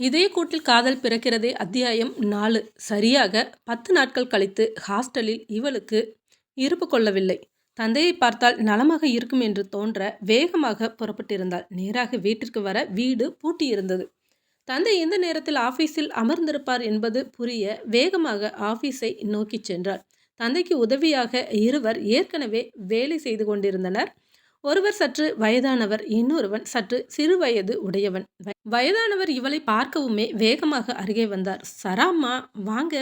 இதே கூட்டில் காதல் பிறக்கிறதே அத்தியாயம் நாலு. சரியாக பத்து நாட்கள் கழித்து ஹாஸ்டலில் இவளுக்கு இருப்பு கொள்ளவில்லை. தந்தையை பார்த்தால் நலமாக இருக்கும் என்று தோன்ற வேகமாக புறப்பட்டிருந்தாள். நேராக வீட்டிற்கு வர வீடு பூட்டியிருந்தது. தந்தை எந்த நேரத்தில் ஆபீஸில் அமர்ந்திருப்பார் என்பது புரிய வேகமாக ஆபீஸை நோக்கிச் சென்றார். தந்தைக்கு உதவியாக இருவர் ஏற்கனவே வேலை செய்து கொண்டிருந்தனர். ஒருவர் சற்று வயதானவர் இன்னொருவன் சற்று சிறு வயது உடையவன். வயதானவர் இவளை பார்க்கவுமே வேகமாக அருகே வந்தார். சராம்மா வாங்க.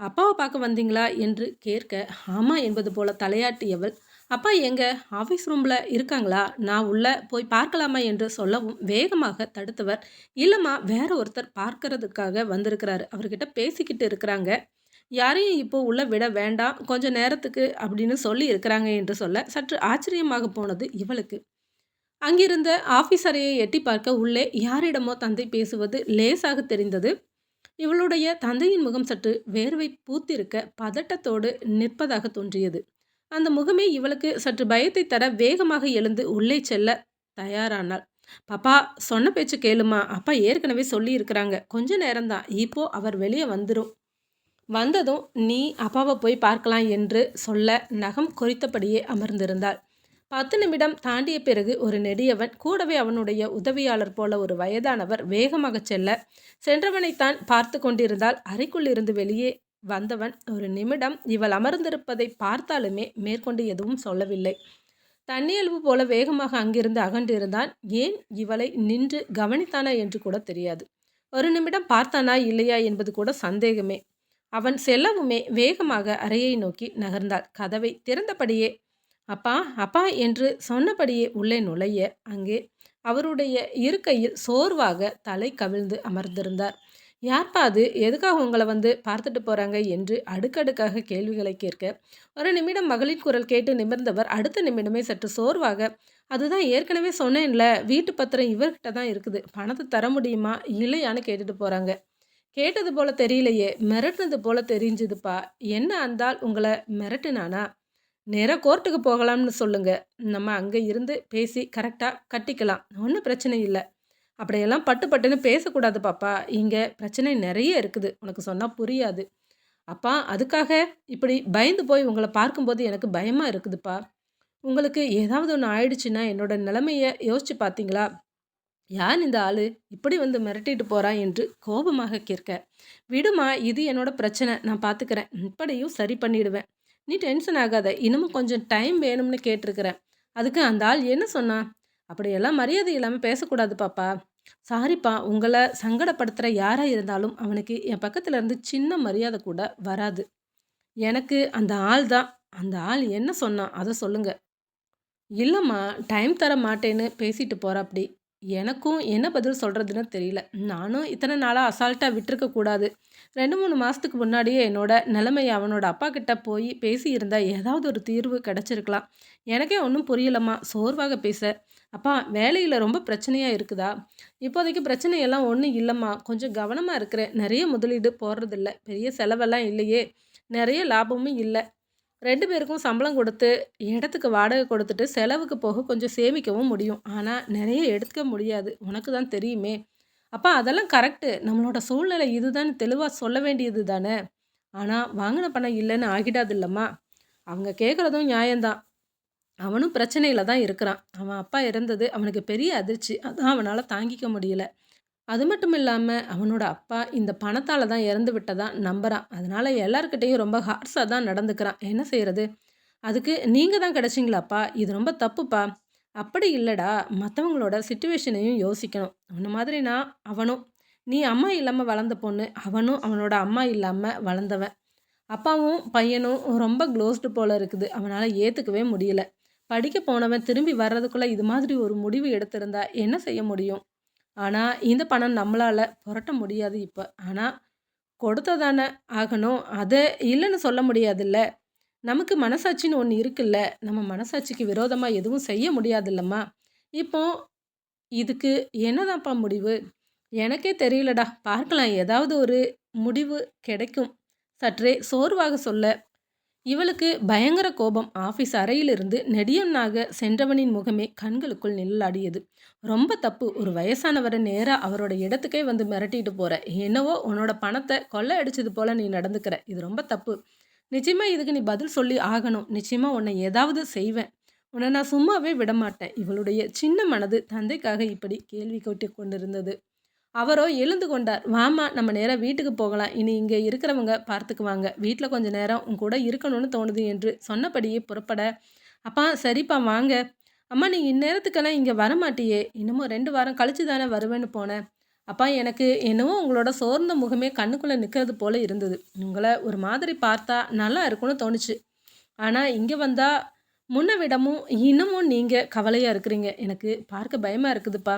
அப்பாவை பார்க்க வந்தீங்களா? என்று கேட்க ஆமா என்பது போல தலையாட்டியவள் அப்பா எங்க? ஆஃபீஸ் ரூமில் இருக்காங்களா? நான் உள்ள போய் பார்க்கலாமா? என்று சொல்லவும் வேகமாக தடுத்தவர் இல்லைம்மா வேற ஒருத்தர் பார்க்கறதுக்காக வந்திருக்கிறாரு. அவர்கிட்ட பேசிக்கிட்டு இருக்கிறாங்க. யாரையும் இப்போ உள்ள விட வேண்டாம். கொஞ்சம் நேரத்துக்கு அப்படின்னு சொல்லி இருக்கிறாங்க என்று சொல்ல சற்று ஆச்சரியமாக போனது இவளுக்கு. அங்கிருந்த ஆஃபீஸரையை எட்டி பார்க்க உள்ளே யாரிடமோ தந்தை பேசுவது லேசாக தெரிந்தது. இவளுடைய தந்தையின் முகம் சற்று வேர்வை பூத்திருக்க பதட்டத்தோடு நிற்பதாக தோன்றியது. அந்த முகமே இவளுக்கு சற்று பயத்தை தர வேகமாக எழுந்து உள்ளே செல்ல தயாரானாள். பாப்பா சொன்ன பேச்சு கேளுமா. அப்பா ஏற்கனவே சொல்லியிருக்கிறாங்க. கொஞ்ச நேரம்தான். இப்போ அவர் வெளியே வந்துடும் வந்ததும் நீ அப்பாவை போய் பார்க்கலாம் என்று சொல்ல நகம் குறித்தபடியே அமர்ந்திருந்தாள். பத்து நிமிடம் தாண்டிய பிறகு ஒரு நெடியவன் கூடவே அவனுடைய உதவியாளர் போல ஒரு வயதானவர் வேகமாக செல்ல சென்றவனைத்தான் பார்த்து கொண்டிருந்தால் அறைக்குள் இருந்து வெளியே வந்தவன் ஒரு நிமிடம் இவள் அமர்ந்திருப்பதை பார்த்தாலுமே மேற்கொண்டு எதுவும் சொல்லவில்லை. தண்ணியல்வு போல வேகமாக அங்கிருந்து அகன்றிருந்தான். ஏன் இவளை நின்று கவனித்தானா என்று கூட தெரியாது. ஒரு நிமிடம் பார்த்தானா இல்லையா என்பது கூட சந்தேகமே. அவன் செல்லவுமே வேகமாக அறையை நோக்கி நகர்ந்தாள். கதவை திறந்தபடியே அப்பா அப்பா என்று சொன்னபடியே உள்ளே நுழைய அங்கே அவருடைய இருக்கையில் சோர்வாக தலை கவிழ்ந்து அமர்ந்திருந்தார். யார்ப்பா அது? எதுக்காக உங்களை வந்து பார்த்துட்டு போகிறாங்க என்று அடுக்கடுக்காக கேள்விகளை கேட்க ஒரு நிமிடம் மகளின் குரல் கேட்டு நிமிர்ந்தவர் அடுத்த நிமிடமே சற்று சோர்வாக. அதுதான் ஏற்கனவே சொன்னேன்ல வீட்டு பத்திரம் இவர்கிட்ட தான் இருக்குது. பணத்தை தர முடியுமா? இல்லையான்னு கேட்டுட்டு போகிறாங்க கேட்டது போல தெரியலையே மிரட்டுனது போல தெரிஞ்சுதுப்பா. என்ன அந்தால் உங்களை மிரட்டுனானா? நேராக கோர்ட்டுக்கு போகலாம்னு சொல்லுங்க. நம்ம அங்கே இருந்து பேசி கரெக்டாக கட்டிக்கலாம். ஒன்றும் பிரச்சனை இல்லை. அப்படியெல்லாம் பட்டு பட்டுன்னு பேசக்கூடாது பாப்பா. இங்கே பிரச்சனை நிறைய இருக்குது. உனக்கு சொன்னால் புரியாது. அப்பா அதுக்காக இப்படி பயந்து போய் உங்களை பார்க்கும்போது எனக்கு பயமாக இருக்குதுப்பா. உங்களுக்கு ஏதாவது ஒன்று ஆயிடுச்சுன்னா என்னோட நிலைமையை யோசிச்சு பார்த்தீங்களா யார் இந்த ஆளு? இப்படி வந்து மிரட்டிட்டு போறான் என்று கோபமாக கேட்க. விடுமா இது என்னோட பிரச்சனை. நான் பார்த்துக்கிறேன் இப்படியும் சரி பண்ணிடுவேன். நீ டென்ஷன் ஆகாத. இன்னமும் கொஞ்சம் டைம் வேணும்னு கேட்டிருக்கிறேன் அதுக்கு அந்த ஆள் என்ன சொன்னான் அப்படியெல்லாம் மரியாதை இல்லாமல் பேசக்கூடாது பாப்பா. சாரிப்பா உங்களை சங்கடப்படுத்துகிற யாராக இருந்தாலும் அவனுக்கு என் பக்கத்தில் இருந்து சின்ன மரியாதை கூட வராது. எனக்கு அந்த ஆள் தான். அந்த ஆள் என்ன சொன்னான் அதை சொல்லுங்க. இல்லைம்மா டைம் தர மாட்டேன்னு பேசிட்டு போகிறாப்படி எனக்கும் என்ன பதில் சொல்கிறதுன்னு தெரியல. நானும் இத்தனை நாளாக அசால்ட்டாக விட்டுருக்க கூடாது. ரெண்டு மூணு மாதத்துக்கு முன்னாடியே என்னோட நிலைமையை அவனோட அப்பா கிட்ட போய் பேசியிருந்தால் ஏதாவது ஒரு தீர்வு கிடச்சிருக்கலாம். எனக்கே ஒன்றும் புரியலம்மா. சோர்வாக பேச. அப்பா வேலையில் ரொம்ப பிரச்சனையாக இருக்குதா? இப்போதைக்கு பிரச்சனையெல்லாம் ஒன்றும் இல்லைம்மா. கொஞ்சம் கவனமாக இருக்கிறேன். நிறைய முதலீடு போடுறதில்ல. பெரிய செலவெல்லாம் இல்லையே. நிறைய லாபமும் இல்லை. ரெண்டு பேருக்கும் சம்பளம் கொடுத்து இடத்துக்கு வாடகை கொடுத்துட்டு செலவுக்கு போக கொஞ்சம் சேமிக்கவும் முடியும். ஆனால் நிறைய எடுத்துக்க முடியாது. உனக்கு தான் தெரியுமே. அப்பா அதெல்லாம் கரெக்டு நம்மளோட சூழ்நிலை இதுதான் தெளிவாக சொல்ல வேண்டியது தானே. ஆனால் வாங்கின பணம் இல்லைன்னு ஆகிடாது இல்லைம்மா. அவங்க கேட்குறதும் நியாயம்தான். அவனும் பிரச்சனையில் தான் இருக்கிறான். அவன் அப்பா இறந்தது அவனுக்கு பெரிய அதிர்ச்சி. அதான் அவனால் தாங்கிக்க முடியல. அது மட்டும் இல்லாமல் அவனோட அப்பா இந்த பணத்தால் தான் இறந்து விட்டதா நம்புகிறான் அதனால் எல்லாருக்கிட்டேயும் ரொம்ப ஹார்ஸாக தான் நடந்துக்கிறான். என்ன செய்கிறது அதுக்கு நீங்கள் தான் கிடச்சிங்களாப்பா? இது ரொம்ப தப்புப்பா. அப்படி இல்லைடா. மற்றவங்களோட சுச்சுவேஷனையும் யோசிக்கணும். அவன மாதிரி நான் அவனும். நீ அம்மா இல்லாமல் வளர்ந்த பொண்ணு. அவனும் அவனோட அம்மா இல்லாமல் வளர்ந்தவன். அப்பாவும் பையனும் ரொம்ப க்ளோஸ்டு போல் இருக்குது. அவனால் ஏற்றுக்கவே முடியல. படிக்க போனவன் திரும்பி வர்றதுக்குள்ளே இது மாதிரி ஒரு முடிவு எடுத்திருந்தா என்ன செய்ய முடியும்? ஆனால் இந்த பணம் நம்மளால் புரட்ட முடியாது இப்போ. ஆனால் கொடுத்ததானே ஆகணும். அதை இல்லைன்னு சொல்ல முடியாதுல்ல. நமக்கு மனசாட்சின்னு ஒன்று இருக்குல்ல. நம்ம மனசாட்சிக்கு விரோதமாக எதுவும் செய்ய முடியாதுல்லம்மா. இப்போ இதுக்கு என்னதான்ப்பா முடிவு? எனக்கே தெரியலடா. பார்க்கலாம். ஏதாவது ஒரு முடிவு கிடைக்கும். சற்றே சோர்வாக சொல்ல. இவளுக்கு பயங்கர கோபம். ஆஃபீஸ் அறையிலிருந்து நெடியனாக சென்றவனின் முகமே கண்களுக்குள் நிழலாடியது. ரொம்ப தப்பு. ஒரு வயசானவரை நேராக அவரோட இடத்துக்கே வந்து மிரட்டிட்டு போற. என்னவோ உன்னோட பணத்தை கொள்ளை அடிச்சது போல நீ நடந்துக்கிற. இது ரொம்ப தப்பு. நிச்சயமா இதுக்கு நீ பதில் சொல்லி ஆகணும். நிச்சயமா உன்னை ஏதாவது செய்வேன். உன்னை நான் சும்மாவே விடமாட்டேன். இவளுடைய சின்ன மனது தந்தைக்காக இப்படி கேள்வி கேட்டு கொண்டிருந்தது. அவரோ எழுந்து கொண்டார். வாமா நம்ம நேராக வீட்டுக்கு போகலாம். இனி இங்கே இருக்கிறவங்க பார்த்துக்குவாங்க. வீட்டில் கொஞ்சம் நேரம் உன் கூட இருக்கணும்னு தோணுது என்று சொன்னபடியே புறப்பட அப்பா சரிப்பா வாங்க. அம்மா நீ இந்நேரத்துக்கெல்லாம் இங்கே வரமாட்டியே. இன்னமும் ரெண்டு வாரம் கழிச்சு தானே வருவேன்னு போனேன். அப்பா எனக்கு என்னவோ உங்களோட சோர்ந்த முகமே கண்ணுக்குள்ளே நிற்கிறது போல இருந்தது. உங்களை ஒரு மாதிரி பார்த்தா நல்லா இருக்கும்னு தோணுச்சு. ஆனால் இங்கே வந்தால் முன்ன விடமும் இன்னமும் நீங்கள் கவலையாக இருக்கிறீங்க. எனக்கு பார்க்க பயமாக இருக்குதுப்பா.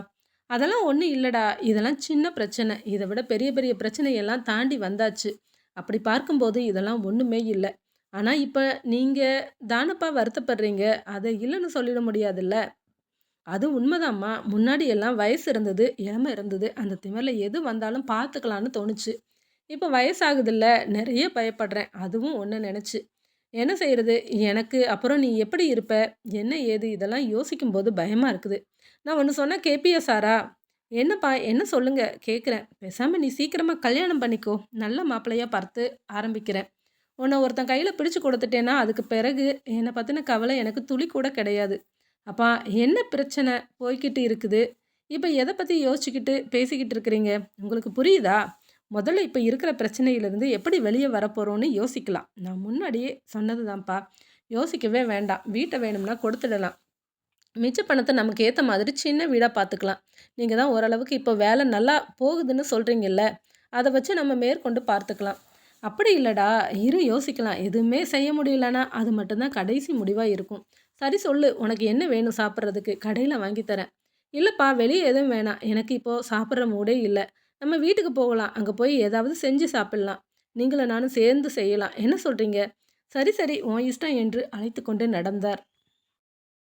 அதெல்லாம் ஒன்றும் இல்லைடா. இதெல்லாம் சின்ன பிரச்சனை. இதை விட பெரிய பெரிய பிரச்சனையெல்லாம் தாண்டி வந்தாச்சு. அப்படி பார்க்கும்போது இதெல்லாம் ஒன்றுமே இல்லை. ஆனால் இப்போ நீங்கள் தானப்பா வருத்தப்படுறீங்க? அதை இல்லைன்னு சொல்லிட முடியாதுல்ல? அது உண்மைதாம்மா. முன்னாடி எல்லாம் வயசு இருந்தது இளமை இருந்தது. அந்த திமிரில் எது வந்தாலும் பார்த்துக்கலான்னு தோணுச்சு. இப்போ வயசாகுதில்ல. நிறைய பயப்படுறேன். அதுவும் ஒன்று நினச்சி. என்ன செய்கிறது எனக்கு அப்புறம் நீ எப்படி இருப்ப? என்ன ஏது? இதெல்லாம் யோசிக்கும்போது பயமாக இருக்குது. நான் ஒன்று சொன்னால் கேபிஎஸ் சாரா. என்னப்பா என்ன சொல்லுங்கள் கேட்குறேன் பேசாமல் நீ சீக்கிரமாக கல்யாணம் பண்ணிக்கோ. நல்ல மாப்பிள்ளையாக பார்த்து ஆரம்பிக்கிறேன். உன்னை ஒருத்தன் கையில் பிடிச்சு கொடுத்துட்டேன்னா அதுக்கு பிறகு என்னை பற்றின கவலை எனக்கு துளி கூட கிடையாது. அப்பா என்ன பிரச்சனை? போய்கிட்டு இருக்குது. இப்போ எதை பற்றி யோசிச்சுக்கிட்டு பேசிக்கிட்டு இருக்கிறீங்க? உங்களுக்கு புரியுதா? முதல்ல இப்போ இருக்கிற பிரச்சனையிலேருந்து எப்படி வெளியே வரப்போகிறோன்னு யோசிக்கலாம். நான் முன்னாடியே சொன்னது தான்ப்பா யோசிக்கவே வேண்டாம். வீட்டை வேணும்னா கொடுத்துடலாம். மிச்ச பணத்தை நமக்கு ஏற்ற மாதிரி சின்ன வீடாக பார்த்துக்கலாம் நீங்கள் தான் ஓரளவுக்கு இப்போ வேலை நல்லா போகுதுன்னு சொல்கிறீங்கல்ல அதை வச்சு நம்ம மேற்கொண்டு பார்த்துக்கலாம். அப்படி இல்லைடா இரு யோசிக்கலாம். எதுவுமே செய்ய முடியலன்னா அது மட்டும்தான் கடைசி முடிவாக இருக்கும். சரி சொல்லு உனக்கு என்ன வேணும் சாப்பிட்றதுக்கு? கடையில் வாங்கித்தரேன் இல்லைப்பா வெளியே எதுவும் வேணாம். எனக்கு இப்போது சாப்பிட்ற மூடே இல்லை. நம்ம வீட்டுக்கு போகலாம். அங்கே போய் ஏதாவது செஞ்சு சாப்பிட்லாம். நீங்களும் நானும் சேர்ந்து செய்யலாம். என்ன சொல்கிறீங்க சரி சரி உன் இஷ்டம் என்று அழைத்து கொண்டு நடந்தார்.